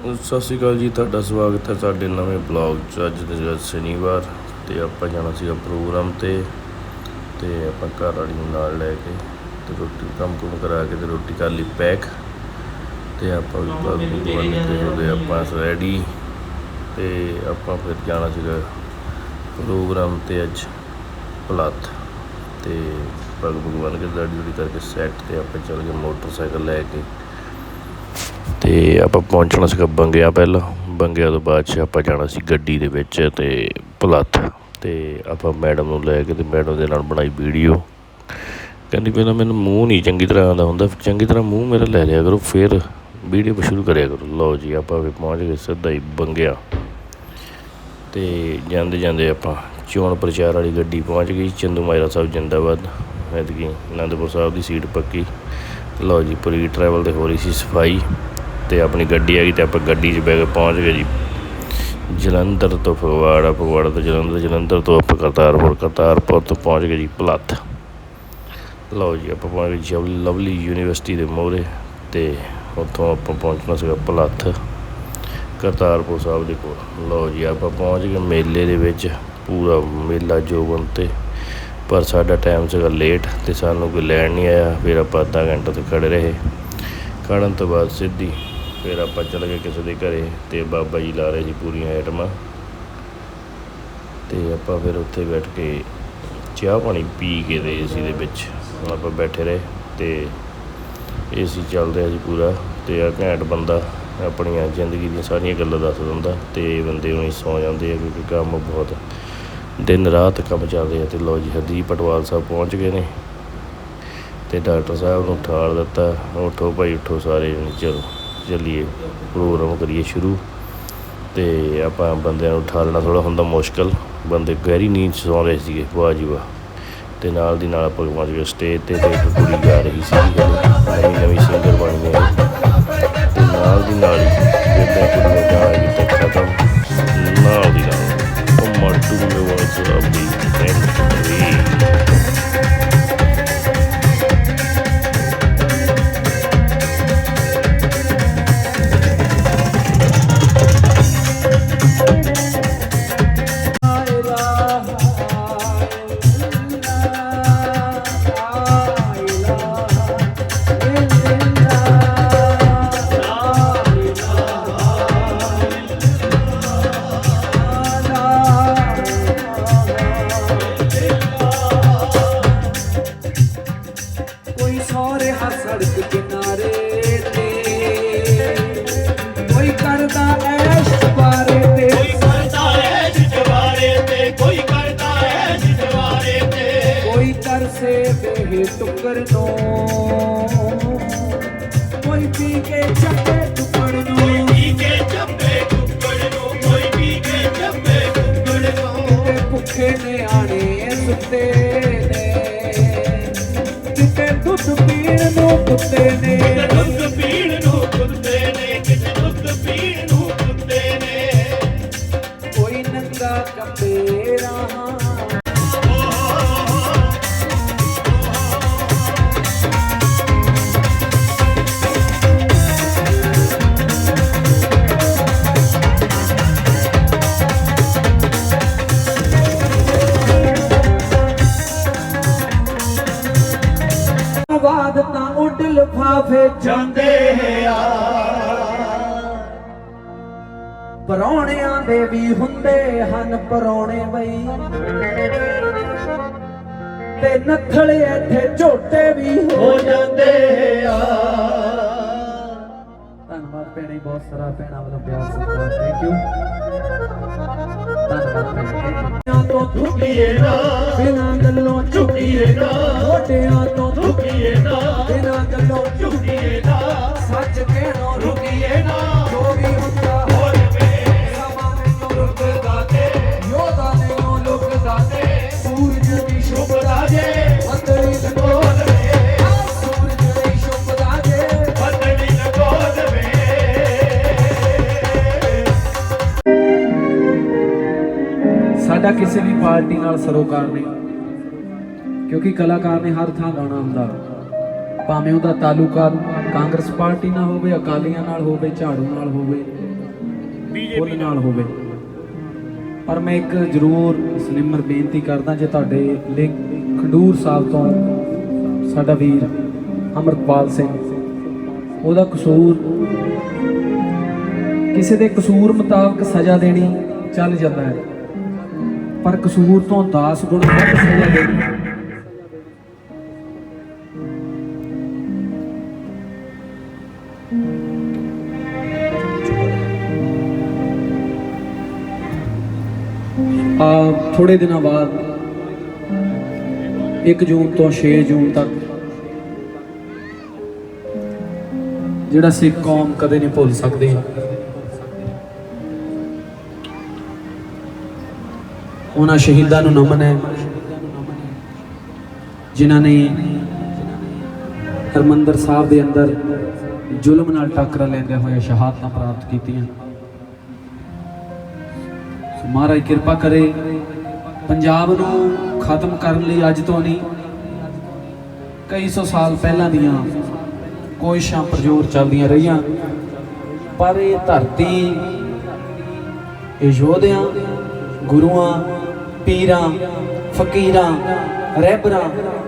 ਸਤਿ ਸ਼੍ਰੀ ਅਕਾਲ ਜੀ, ਤੁਹਾਡਾ ਸਵਾਗਤ ਹੈ ਸਾਡੇ ਨਵੇਂ ਬਲੌਗ 'ਚ। ਅੱਜ ਦੇ ਜਿਹੜਾ ਸ਼ਨੀਵਾਰ ਤੇ ਆਪਾਂ ਜਾਣਾ ਸੀਗਾ ਪ੍ਰੋਗਰਾਮ ਤੇ ਤੇ ਆਪਾਂ ਘਰ ਵਾਲੀ ਨੂੰ ਨਾਲ ਲੈ ਕੇ ਤੇ ਰੋਟੀ ਕੰਮ ਕੁਮ ਕਰਾ ਕੇ ਤੇ ਰੋਟੀ ਕਰ ਲਈ ਪੈਕ। ਤੇ ਆਪਾਂ ਵੀ ਬਲੌਗ ਨੂੰ ਬਣ ਕੇ ਹੋ ਗਏ, ਆਪਾਂ ਰੈਡੀ ਤੇ ਆਪਾਂ ਫਿਰ ਜਾਣਾ ਸੀਗਾ ਪ੍ਰੋਗਰਾਮ ਤੇ ਅੱਜ ਪਲੱਥ। ਤੇ ਪੱਗ ਭਗਵਾਨ ਕੇ ਦਾੜੀ ਦੂੜੀ ਕਰਕੇ ਸੈੱਟ ਤੇ ਆਪਾਂ ਚੱਲ ਗਏ ਮੋਟਰਸਾਈਕਲ ਲੈ ਕੇ। ਤੇ ਆਪਾਂ ਪਹੁੰਚਣਾ ਸੀਗਾ ਬੰਗਿਆ ਪਹਿਲਾਂ। ਬੰਗਿਆ ਤੋਂ ਬਾਅਦ 'ਚ ਆਪਾਂ ਜਾਣਾ ਸੀ ਗੱਡੀ ਦੇ ਵਿੱਚ ਤੇ ਭਲੱਥ ਤੇ ਆਪਾਂ ਮੈਡਮ ਨੂੰ ਲੈ ਕੇ ਤੇ ਮੈਡਮ ਦੇ ਨਾਲ ਬਣਾਈ ਵੀਡੀਓ। ਕਹਿੰਦੀ ਪਹਿਲਾਂ ਮੈਨੂੰ ਮੂੰਹ ਨਹੀਂ ਚੰਗੀ ਤਰ੍ਹਾਂ ਆਉਂਦਾ ਹੁੰਦਾ। ਚੰਗੀ ਤਰ੍ਹਾਂ ਮੂੰਹ ਮੇਰਾ ਲੈ ਲਿਆ ਕਰੋ, ਫਿਰ ਵੀਡੀਓ ਸ਼ੁਰੂ ਕਰਿਆ ਕਰੋ। ਲਓ ਜੀ, ਆਪਾਂ ਵੀ ਪਹੁੰਚ ਗਏ ਸਿੱਧਾ ਹੀ ਬੰਗਿਆ। ਤੇ ਜਾਂਦੇ ਜਾਂਦੇ ਆਪਾਂ ਚੋਣ ਪ੍ਰਚਾਰ ਵਾਲੀ ਗੱਡੀ ਪਹੁੰਚ ਗਈ। ਚੰਦੂ ਮਾਜਰਾ ਸਾਹਿਬ ਜਿੰਦਾਬਾਦ। ਐਤਕੀ ਅਨੰਦਪੁਰ ਸਾਹਿਬ ਦੀ ਸੀਟ ਪੱਕੀ। ਲਓ ਜੀ, ਪੂਰੀ ਟਰੈਵਲ ਤੇ ਹੋ ਰਹੀ ਸੀ ਸਫ਼ਾਈ। ਤੇ ਆਪਣੀ ਗੱਡੀ ਆ ਗਈ ਤੇ ਆਪਾਂ ਗੱਡੀ 'ਚ ਬਹਿ ਕੇ ਪਹੁੰਚ ਗਏ ਜੀ। ਜਲੰਧਰ ਤੋਂ ਫਗਵਾੜਾ ਫਗਵਾੜਾ ਤੋਂ ਜਲੰਧਰ ਜਲੰਧਰ ਤੋਂ ਆਪਾਂ ਕਰਤਾਰਪੁਰ ਕਰਤਾਰਪੁਰ ਤੋਂ ਪਹੁੰਚ ਗਏ ਜੀ ਭਲੱਥ ਲਓ ਜੀ, ਆਪਾਂ ਪਹੁੰਚ ਗਏ ਜੀ ਲਵਲੀ ਯੂਨੀਵਰਸਿਟੀ ਦੇ ਮੋਹਰੇ ਤੇ ਉੱਥੋਂ ਆਪਾਂ ਪਹੁੰਚਣਾ ਸੀਗਾ ਭਲੱਥ ਕਰਤਾਰਪੁਰ ਸਾਹਿਬ ਦੇ ਕੋਲ। ਲਓ ਜੀ, ਆਪਾਂ ਪਹੁੰਚ ਗਏ ਮੇਲੇ ਦੇ ਵਿੱਚ, ਪੂਰਾ ਮੇਲਾ ਜੋਬਨ ਤੇ। ਪਰ ਸਾਡਾ ਟਾਈਮ ਸੀਗਾ ਲੇਟ ਤੇ ਸਾਨੂੰ ਕੋਈ ਲੈਣ ਨਹੀਂ ਆਇਆ, ਫਿਰ ਆਪਾਂ ਅੱਧਾ ਘੰਟਾ ਤੋਂ ਖੜੇ ਰਹੇ। ਖੜਨ ਤੋਂ ਬਾਅਦ ਸਿੱਧੀ ਫਿਰ ਆਪਾਂ ਚਲੇ ਗਏ ਕਿਸੇ ਦੇ ਘਰੇ ਤੇ ਬਾਬਾ ਜੀ ਲਾ ਰਹੇ ਸੀ ਪੂਰੀਆਂ ਆਈਟਮਾਂ। ਤੇ ਆਪਾਂ ਫਿਰ ਉੱਥੇ ਬੈਠ ਕੇ ਚਾਹ ਪਾਣੀ ਪੀ ਕੇ ਤੇ ਏਸੀ ਦੇ ਵਿੱਚ। ਆਪਾਂ ਬੈਠੇ ਰਹੇ ਤੇ ਏਸੀ ਚੱਲ ਰਿਹਾ ਸੀ ਪੂਰਾ ਤੇ ਆ ਘੈਂਟ ਬੰਦਾ ਆਪਣੀਆਂ ਜ਼ਿੰਦਗੀ ਦੀਆਂ ਸਾਰੀਆਂ ਗੱਲਾਂ ਦੱਸ ਦਿੰਦਾ ਤੇ ਬੰਦੇ ਨੂੰ ਹੀ ਸੌ ਜਾਂਦੇ ਆ ਕਿਉਂਕਿ ਕੰਮ ਬਹੁਤ ਦਿਨ ਰਾਤ ਕੰਮ ਚੱਲ ਰਿਹਾ ਤੇ ਲੋ ਜੀ ਹਰਦੀਪ ਪਟਵਾਲ ਸਾਹਿਬ ਪਹੁੰਚ ਗਏ ਨੇ ਤੇ ਡਾਕਟਰ ਸਾਹਿਬ ਨੂੰ ਠਾਲ ਦਿੱਤਾ। ਉਠੋ ਭਾਈ, ਉਠੋ ਸਾਰੇ ਚਲੋ। ਚੱਲੀਏ ਪ੍ਰੋਗਰਾਮ ਕਰੀਏ ਸ਼ੁਰੂ। ਤੇ ਆਪਾਂ ਬੰਦਿਆਂ ਨੂੰ ਠਾਲਣਾ ਥੋੜਾ ਹੁੰਦਾ ਮੁਸ਼ਕਲ। ਬੰਦੇ ਗਹਿਰੀ ਨੀਂਦ 'ਚ ਸੌਂ ਰਹੇ ਸੀਗੇ, ਵਾਹ ਜੀ ਵਾਹ। ਤੇ ਨਾਲ ਦੀ ਨਾਲ ਆਪਾਂ ਪਹੁੰਚ ਗਏ ਸਟੇਜ ਤੇ ਤੇ ਕੁੜੀ ਗਾ ਰਹੀ ਸੀ ਨਵੀਂ ਨਵੀਂ ਸਿੰਗਰ ਬਣ ਹੈ ਤੇ ਨਾਲ ਦੀ ਨਾਲ ਹੀ ਜਿੱਦਾਂ ਕੁੜੀ ਨੇ ਗਾਣਾ ਕੀਤਾ ਖਤਮ ਨੂੰ ਕੋਈ ਪੀ ਕੇ ਚੱਕੇ ਟੁਕੜ ਨੂੰ। ਪੀ ਕੇ ਚੱਬੇ ਕੁੱਕੜ ਨੂੰ ਕੋਈ ਪੀ ਕੇ ਚੱਬੇ ਕੁੱਕੜ ਨੂੰ। ਕਿਤੇ ਭੁੱਖੇ ਨੇ ਆਣੇ ਸੁੱਤੇ ਨੇ। ਕਿਤੇ ਦੁੱਧ ਪੀਣ ਨੂੰ ਕੁੱਤੇ ਨੇ। ਕਿਤੇ ਦੁੱਧ ਪੀਣ ਨੂੰ ਕੁੱਤੇ ਨੇ ਕਿਤੇ ਦੁੱਧ ਪੀਣ ਨੂੰ ਕੁੱਤੇ ਨੇ। ਕੋਈ ਨੰਗਾ ਕੰਬੇ ਰਾਹਾਂ ਲਫਾਫੇ ਜਾਂਦੇ ਆ। ਪਰੌਣਿਆਂ ਦੇ ਵੀ ਹੁੰਦੇ ਹਨ ਪਰੌਣੇ ਬਈ। ਤੇ ਨੱਥਲੇ ਇੱਥੇ ਝੋਟੇ ਵੀ ਹੋ ਜਾਂਦੇ ਆ। ਧੰਨਵਾਦ ਭੈਣੇ ਬਹੁਤ ਸਾਰਾ ਭੈਣਾਂ ਵੱਲੋਂ ਪਿਆਰ ਸਤਿਕਾਰ ਥੈਂਕ ਯੂ ਧੰਨਵਾਦ ਭੈਣੇ। ਤੋਂ ਝੁਕੀਏ ਨਾ। ਬਿਨਾਂ ਗੱਲੋਂ ਝੁਕੀਏ ਨਾ। ਸਾਡਾ ਕਿਸੇ ਵੀ ਪਾਰਟੀ ਨਾਲ ਸਰੋਕਾਰ ਨਹੀਂ ਕਿਉਂਕਿ ਕਲਾਕਾਰ ਨੇ ਹਰ ਥਾਂ ਗਾਣਾ ਹੁੰਦਾ। ਭਾਵੇਂ ਉਹਦਾ ਤਾਲੁਕਾ ਕਾਂਗਰਸ ਪਾਰਟੀ ਨਾਲ ਹੋਵੇ ਅਕਾਲੀਆਂ ਨਾਲ ਹੋਵੇ ਝਾੜੂ ਨਾਲ ਹੋਵੇ ਬੀਜੇਪੀ ਨਾਲ। ਹੋਵੇ। ਪਰ ਮੈਂ ਇੱਕ ਜ਼ਰੂਰ ਸਨਿਮਰ ਬੇਨਤੀ ਕਰਦਾ ਜੇ ਤੁਹਾਡੇ ਲਈ ਖਡੂਰ ਸਾਹਿਬ ਤੋਂ ਸਾਡਾ ਵੀਰ ਅਮਰਪਾਲ ਸਿੰਘ ਉਹਦਾ ਕਸੂਰ ਕਿਸੇ ਦੇ ਕਸੂਰ ਮੁਤਾਬਕ ਸਜ਼ਾ ਦੇਣੀ ਚੱਲ ਜਾਂਦਾ ਹੈ। ਪਰ ਕਸੂਰ ਤੋਂ 10 ਗੁਣ ਵੱਧ ਸਜ਼ਾ ਦੇਣੀ। ਆ ਥੋੜੇ ਦਿਨਾਂ ਬਾਅਦ 1 ਜੂਨ ਤੋਂ 6 ਜੂਨ ਤੱਕ, ਜਿਹੜਾ ਸਿੱਖ ਕੌਮ ਕਦੇ ਨਹੀਂ ਭੁੱਲ ਸਕਦੀ। ਉਹਨਾਂ ਸ਼ਹੀਦਾਂ ਨੂੰ ਨਮਨ ਹੈ, ਜਿਨ੍ਹਾਂ ਨੇ ਹਰਮੰਦਰ ਸਾਹਿਬ ਦੇ ਅੰਦਰ ਜ਼ੁਲਮ ਨਾਲ ਟੱਕਰਾ ਲੈਂਦੇ ਹੋਏ ਸ਼ਹਾਦਤਾਂ ਪ੍ਰਾਪਤ ਕੀਤੀਆਂ। ਸੋ ਮਹਾਰਾਜ ਕਿਰਪਾ ਕਰੇ, ਪੰਜਾਬ ਨੂੰ ਖਤਮ ਕਰਨ ਲਈ ਅੱਜ ਤੋਂ ਨਹੀਂ, ਕਈ ਸੌ ਸਾਲ ਪਹਿਲਾਂ ਦੀਆਂ ਕੋਸ਼ਿਸ਼ਾਂ ਪ੍ਰਜੋਰ ਚੱਲਦੀਆਂ ਰਹੀਆਂ, ਪਰ ਇਹ ਧਰਤੀ, ਇਹ ਯੋਧਿਆਂ, ਗੁਰੂਆਂ ਪੀਰਾਂ, ਫਕੀਰਾਂ ਰਹਿਬਰਾਂ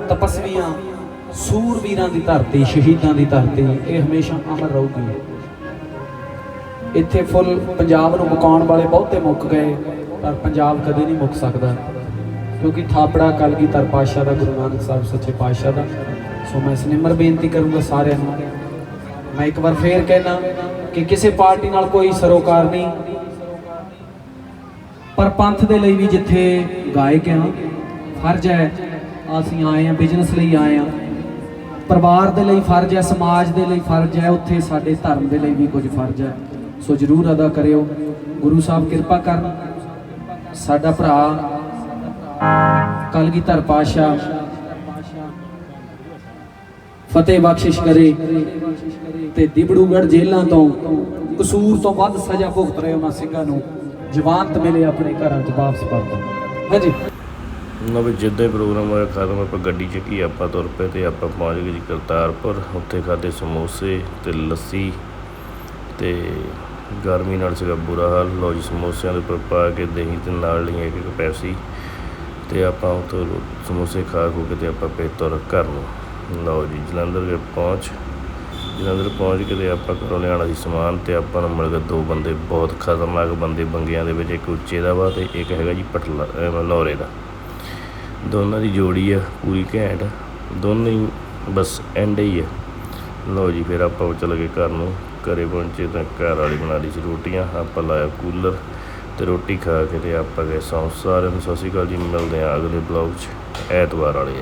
ਤਪਸਵੀਆਂ, ਸੂਰਵੀਰਾਂ ਦੀ ਧਰਤੀ, ਸ਼ਹੀਦਾਂ ਦੀ ਧਰਤੀ, ਇਹ ਹਮੇਸ਼ਾ ਅਮਰ ਰਹੂਗੀ। ਇੱਥੇ ਫੁੱਲ ਪੰਜਾਬ ਨੂੰ ਮੁਕਾਉਣ ਵਾਲੇ ਬਹੁਤੇ ਮੁੱਕ ਗਏ, ਪਰ ਪੰਜਾਬ ਕਦੇ ਨਹੀਂ ਮੁੱਕ ਸਕਦਾ, ਕਿਉਂਕਿ ਥਾਪੜਾ ਕਲਗੀਧਰ ਪਾਤਸ਼ਾਹ ਦਾ, ਗੁਰੂ ਨਾਨਕ ਸਾਹਿਬ ਸੱਚੇ ਪਾਤਸ਼ਾਹ ਦਾ। ਸੋ ਮੈਂ ਸਨਿਮਰ ਬੇਨਤੀ ਕਰੂੰਗਾ ਸਾਰਿਆਂ ਨੂੰ। ਮੈਂ ਇੱਕ ਵਾਰ ਫੇਰ ਕਹਿਣਾ ਕਿ ਕਿਸੇ ਪਾਰਟੀ ਨਾਲ ਕੋਈ ਸਰੋਕਾਰ ਨਹੀਂ ਪਰ ਪੰਥ ਦੇ ਲਈ ਵੀ ਜਿੱਥੇ ਗਾਇਕ ਹਾਂ ਫਰਜ਼ ਹੈ ਅਸੀਂ ਆਏ ਹਾਂ ਬਿਜ਼ਨਸ ਲਈ ਆਏ ਹਾਂ। ਪਰਿਵਾਰ ਦੇ ਲਈ ਫਰਜ਼ ਹੈ, ਸਮਾਜ ਦੇ ਲਈ ਫਰਜ਼ ਹੈ, ਉੱਥੇ ਸਾਡੇ ਧਰਮ ਦੇ ਲਈ ਵੀ ਕੁਝ ਫਰਜ਼ ਹੈ। ਸੋ ਜਰੂਰ ਅਦਾ ਕਰਿਓ। ਗੁਰੂ ਸਾਹਿਬ ਕਿਰਪਾ ਕਰਨ। ਸਾਡਾ ਭਰਾ ਕਲਗੀਧਰ ਪਾਸ਼ਾ ਫਤਿਹ ਬਖਸ਼ਿਸ਼ ਕਰੇ ਤੇ ਦਿਬੜੂਗੜ ਜੇਲ੍ਹਾਂ ਤੋਂ ਕਸੂਰ ਤੋਂ ਵੱਧ ਸਜ਼ਾ ਭੁਗਤ ਰਹੇ ਉਹਨਾਂ ਸਿੰਘਾਂ ਨੂੰ। ਜਵਾਨਤ ਮਿਲੇ ਆਪਣੇ ਘਰਾਂ 'ਚ ਵਾਪਸ ਪਰਤਣ ਹਾਂਜੀ। ਨਵੇਂ ਜਿੱਦਾਂ ਹੀ ਪ੍ਰੋਗਰਾਮ ਹੋਇਆ, ਖਤਮ ਆਪਾਂ ਗੱਡੀ ਚੱਕੀ, ਆਪਾਂ ਤੁਰ ਪਏ ਤੇ ਆਪਾਂ ਪਹੁੰਚ ਗਏ ਜੀ ਕਰਤਾਰਪੁਰ। ਉੱਥੇ ਖਾਦੇ ਸਮੋਸੇ ਤੇ ਲੱਸੀ ਤੇ ਗਰਮੀ ਨਾਲ ਸੀਗਾ ਬੁਰਾ ਹਾਲ। ਲੋ ਜੀ, ਸਮੋਸਿਆਂ ਦੇ ਉੱਪਰ ਪਾ ਕੇ ਦਹੀਂ ਤੇ ਨਾਲ ਲਈਆਂ ਇੱਕ ਇੱਕ ਪੈਸੀ ਤੇ ਆਪਾਂ ਉੱਥੋਂ ਸਮੋਸੇ ਖਾ ਖੂ ਕੇ ਤੇ ਆਪਾਂ ਪਏ ਤੁਰ ਘਰ ਨੂੰ। ਲਓ ਜੀ, ਜਲੰਧਰ ਗਏ ਪਹੁੰਚ। ਜਲੰਧਰ ਪਹੁੰਚ ਕੇ ਤੇ ਆਪਾਂ ਘਰੋਂ ਲਿਆਉਣਾ ਸੀ ਸਮਾਨ ਤੇ ਆਪਾਂ ਨੂੰ ਮਿਲ ਗਏ ਦੋ ਬੰਦੇ ਬਹੁਤ ਖਤਰਨਾਕ ਬੰਦੇ ਬੰਗਿਆਂ ਦੇ ਵਿੱਚ, ਇੱਕ ਉੱਚੇ ਦਾ ਵਾ ਤੇ ਇੱਕ ਹੈਗਾ ਜੀ ਪਟਲਾ, ਅਹ ਦਾ। ਦੋਨਾਂ ਦੀ ਜੋੜੀ ਆ ਪੂਰੀ ਘੈਂਟ, ਦੋਨੇ ਹੀ ਬਸ ਐਂਡ ਹੀ ਆ। ਲਓ ਜੀ, ਫਿਰ ਆਪਾਂ ਚਲੇ ਗਏ ਘਰ ਨੂੰ, ਘਰੇ ਪਹੁੰਚੇ ਤਾਂ ਘਰ ਵਾਲੀ ਬਣਾ ਲਈ ਸੀ ਰੋਟੀਆਂ, ਆਪਾਂ ਲਾਇਆ ਕੂਲਰ ਤੇ ਰੋਟੀ ਖਾ ਕੇ ਤੇ ਆਪਾਂ ਗਏ ਸੌਂ ਸਾਰਿਆਂ ਨੂੰ। ਸਤਿ ਸ਼੍ਰੀ ਅਕਾਲ ਜੀ, ਮਿਲਦੇ ਆ ਅਗਲੇ ਬਲੌਗ 'ਚ, ਐਤਵਾਰ ਵਾਲੇ